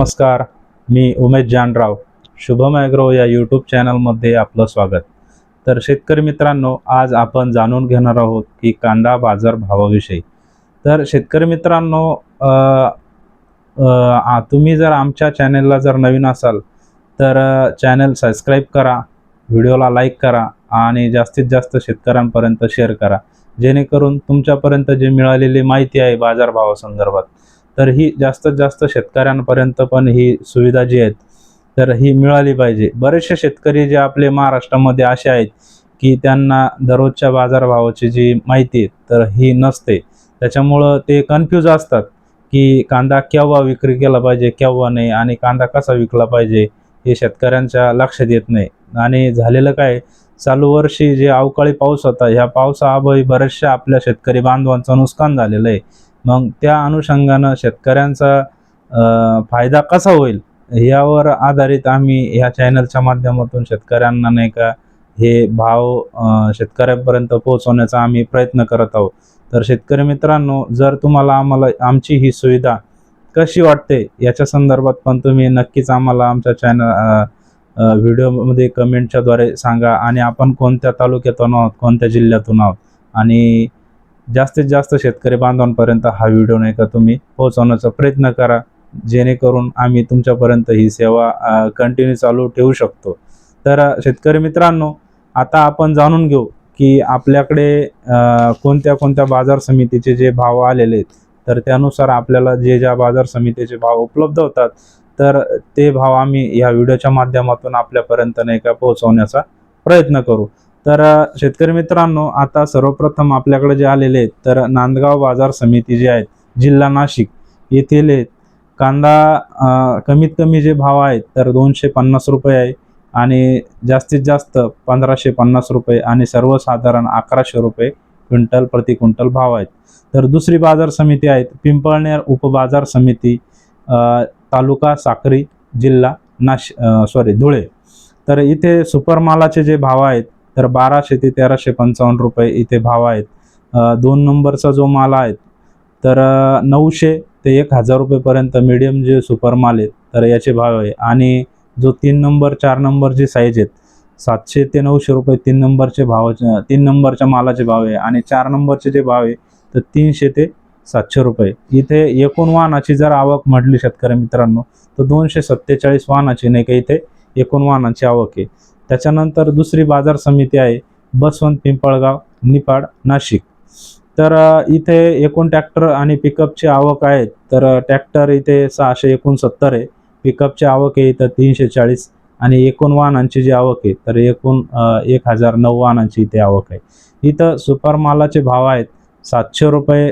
नमस्कार मी उमेश जानराव शुभम ॲग्रो या यूट्यूब चॅनलमध्ये आपलं स्वागत. तर शेतकरी मित्रांनो आज आपण जाणून घेणार आहोत की कांदा बाजार भावाविषयी. तर शेतकरी मित्रांनो तुम्ही जर आमच्या चॅनेलला जर नवीन असाल तर चॅनल सबस्क्राईब करा व्हिडिओला लाईक करा आणि जास्तीत जास्त शेतकऱ्यांपर्यंत शेअर करा. जेणेकरून तुमच्यापर्यंत जी मिळालेली माहिती आहे बाजारभावासंदर्भात तर ही जास्तीत जास्त शेतकऱ्यांपर्यंत पण ही सुविधा जी आहेत तर ही मिळाली पाहिजे. बरेचसे शेतकरी जे आपले महाराष्ट्रामध्ये असे आहेत की त्यांना दररोजच्या बाजारभावाची जी माहिती आहे तर ही नसते. त्याच्यामुळं ते कन्फ्यूज असतात की कांदा केव्हा विक्री केला पाहिजे केव्हा नाही आणि कांदा कसा विकला पाहिजे हे शेतकऱ्यांच्या लक्षात येत नाही. आणि झालेलं काय चालू वर्षी जे अवकाळी पाऊस होता ह्या पावसाअभावी बऱ्याचशा आपल्या शेतकरी बांधवांचं नुकसान झालेलं आहे. मग त्या अनुषंगानं शेतकऱ्यांचा फायदा कसा होईल यावर आधारित आम्ही ह्या चॅनलच्या माध्यमातून शेतकऱ्यांना नाही का हे भाव शेतकऱ्यांपर्यंत पोहोचवण्याचा आम्ही प्रयत्न करत आहोत. तर शेतकरी मित्रांनो जर तुम्हाला आम्हाला आमची ही सुविधा कशी वाटते याच्या संदर्भात पण तुम्ही नक्कीच आम्हाला आमच्या चॅनल व्हिडिओमध्ये कमेंटच्याद्वारे सांगा आणि आपण कोणत्या तालुक्यातून आहोत कोणत्या जिल्ह्यातून आहोत. आणि जास्तीत जास्त शेतकरी बांधवांपर्यंत हा व्हिडिओ नाही का तुम्ही पोहोचवण्याचा प्रयत्न करा. जेणेकरून आम्ही तुमच्यापर्यंत ही सेवा कंटिन्यू चालू ठेवू शकतो. तर शेतकरी मित्रांनो आता आपण जाणून घेऊ की आपल्याकडे कोणत्या कोणत्या बाजार समितीचे जे भाव आलेले आहेत तर त्यानुसार आपल्याला जे ज्या बाजार समितीचे भाव उपलब्ध होतात तर ते भाव आम्ही या व्हिडिओच्या माध्यमातून आपल्यापर्यंत नाही का पोहोचवण्याचा प्रयत्न करू. तर शेतकरी मित्रांनो आता सर्वप्रथम आपल्याकडे जे आलेले आहेत तर नांदगाव बाजार समिती जी आहेत जिल्हा नाशिक येथील आहेत. कांदा कमीत कमी जे भाव आहेत तर दोनशे पन्नास रुपये आहे आणि जास्तीत जास्त पंधराशे पन्नास रुपये आणि सर्वसाधारण अकराशे रुपये क्विंटल प्रति क्विंटल भाव आहेत तर दुसरी बाजार समिती आहेत पिंपळनेर उपबाजार समिती तालुका साक्री जिल्हा नाश सॉरी धुळे तर इथे सुपरमालाचे जे भाव आहेत तर बाराशे ते तेराशे पंचावन्न रुपये इथे भाव आहेत. दोन नंबरचा जो माल आहे तर नऊशे ते एक हजार रुपयेपर्यंत मीडियम जे सुपर माल आहेत तर याचे भाव आहे. आणि जो तीन नंबर चार नंबर जी साईज आहेत सातशे ते नऊशे रुपये तीन नंबरचे भाव तीन नंबरच्या मालाचे भाव आहे. आणि चार नंबरचे जे भाव आहे तर तीनशे ते सातशे रुपये. इथे एकूण वाहनाची जर आवक म्हटली शेतकरी मित्रांनो तर दोनशे सत्तेचाळीस वाहनाची नाही का इथे एकूण वाहनाची आवक आहे. त्याच्यानंतर दुसरी बाजार समिती आहे बसवंत पिंपळगाव निपाड नाशिक. तर इथे एकूण ट्रॅक्टर आणि पिकअपची आवक आहेत तर ट्रॅक्टर इथे सहाशे एकोणसत्तर आहे. पिकअपची आवक आहे इथं तीनशे चाळीस आणि एकूण वाहनांची जी आवक आहे तर एकूण एक हजार नऊ वाहनांची इथे आवक आहे. इथं सुपर मालाचे भाव आहेत सातशे रुपये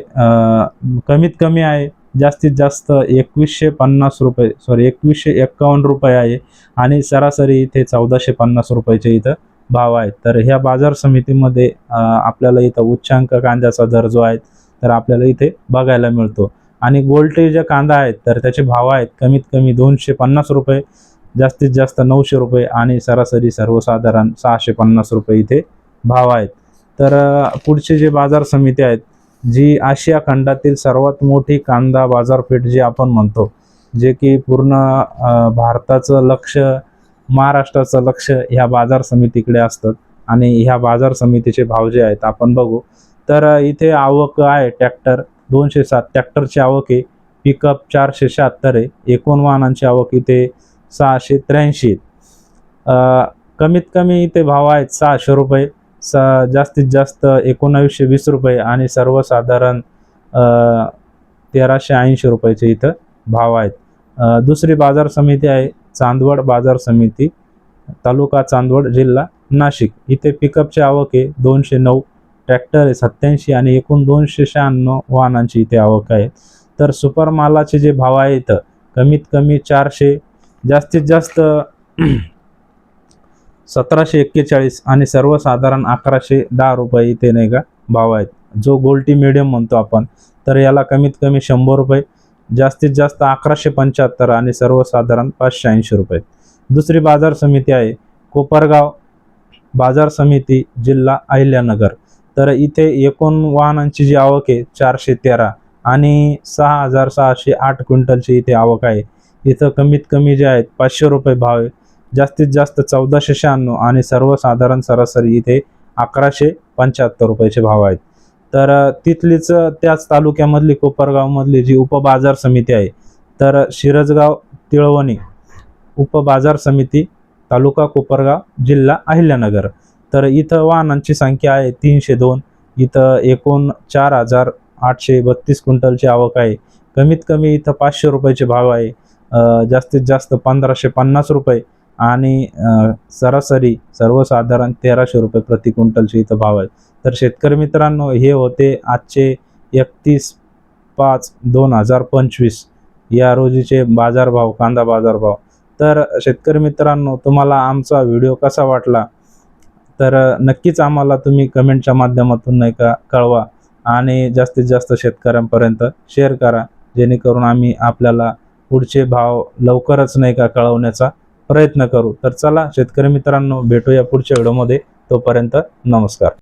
कमीत कमी आहे जास्तीत जास्त एकवीसशे पन्नास रुपये सॉरी एकवीसशे एक्कावन्न रुपये आहे आणि सरासरी इथे चौदाशे पन्नास रुपयाचे इथं भाव आहेत. तर ह्या बाजार समितीमध्ये आपल्याला इथं उच्चांक कांद्याचा दर जो आहे तर आपल्याला इथे बघायला मिळतो. आणि गोल्टे जे कांदा आहेत तर त्याचे भाव आहेत कमीत कमी दोनशे पन्नास रुपये जास्तीत जास्त नऊशे रुपये आणि सरासरी सर्वसाधारण सहाशे पन्नास रुपये इथे भाव आहेत. तर पुढचे जे बाजार समिती आहेत जी आशिया खंडातील सर्वात मोठी कांदा बाजारपेठ जी आपण म्हणतो जे की पूर्ण भारताचं लक्ष महाराष्ट्राचं लक्ष ह्या बाजार समितीकडे असतं आणि ह्या बाजार समितीचे भाव जे आहेत आपण बघू तर इथे आवक आहे ट्रॅक्टर दोनशे सात ट्रॅक्टरची आवक आहे पिकअप चारशे शहात्तर आहे एकूण वाहनांची आवक इथे सहाशे त्र्याऐंशी कमीत कमी इथे भाव आहेत सहाशे रुपये स जास्तीत जास्त एकोणावीसशे वीस रुपये आणि सर्वसाधारण तेराशे ऐंशी रुपयाचे इथं भाव आहेत. दुसरी बाजार समिती आहे चांदवड बाजार समिती तालुका चांदवड जिल्हा नाशिक. इथे पिकअपची आवक आहे दोनशे नऊ ट्रॅक्टर आहे सत्याऐंशी आणि एकूण दोनशे शहाण्णव वाहनांची इथे आवक आहे. तर सुपर मालाचे जे भाव आहे इथं कमीत कमी चारशे जास्तीत जास्त सतराशे एक्केचाळीस आणि सर्वसाधारण अकराशे दहा रुपये इथे नाही का भाव आहेत. जो गोल्टी मिडियम म्हणतो आपण तर याला कमीत कमी शंभर रुपये जास्तीत जास्त अकराशे पंच्याहत्तर आणि सर्वसाधारण पाचशे ऐंशी रुपये. दुसरी बाजार समिती आहे कोपरगाव बाजार समिती जिल्हा अहिल्यानगर. तर इथे एकूण वाहनांची जी आवक आहे चारशे तेरा आणि सहा हजार सहाशे आठ क्विंटलची इथे आवक आहे. इथं कमीत कमी जे आहेत पाचशे रुपये भाव आहे. जास्तीत जास्त चौदाशे शहाण्णव आणि सर्वसाधारण सरासरी इथे अकराशे पंच्याहत्तर रुपयाचे भाव आहेत. तर तिथलीच त्याच तालुक्यामधली कोपरगावमधली जी उपबाजार समिती आहे तर शिरजगाव तिळवणी उपबाजार समिती तालुका कोपरगाव जिल्हा अहिल्यानगर. तर इथं वाहनांची संख्या आहे तीनशे दोन. इथं एकूण चार हजार आठशे बत्तीस क्विंटलची आवक आहे. कमीत कमी इथं पाचशे रुपयाचे भाव आहे. जास्तीत जास्त पंधराशे पन्नास रुपये. आणि सरासरी सर्वसाधारण तेराशे रुपये प्रति क्विंटलचे इथं भाव आहे तर शेतकरी मित्रांनो हे होते आजचे एकतीस पाच दोन हजार पंचवीस या रोजीचे बाजारभाव कांदा बाजारभाव तर शेतकरी मित्रांनो तुम्हाला आमचा व्हिडिओ कसा वाटला? तर नक्कीच आम्हाला तुम्ही कमेंटच्या माध्यमातून नाही का कळवा आणि जास्तीत जास्त शेतकऱ्यांपर्यंत शेअर करा जेणेकरून आम्ही आपल्याला पुढचे भाव लवकरच नाही का कळवण्याचा प्रयत्न करू. तर चला शेतकरी मित्रांनो भेटूया पुढच्या व्हिडिओमध्ये. तोपर्यंत नमस्कार.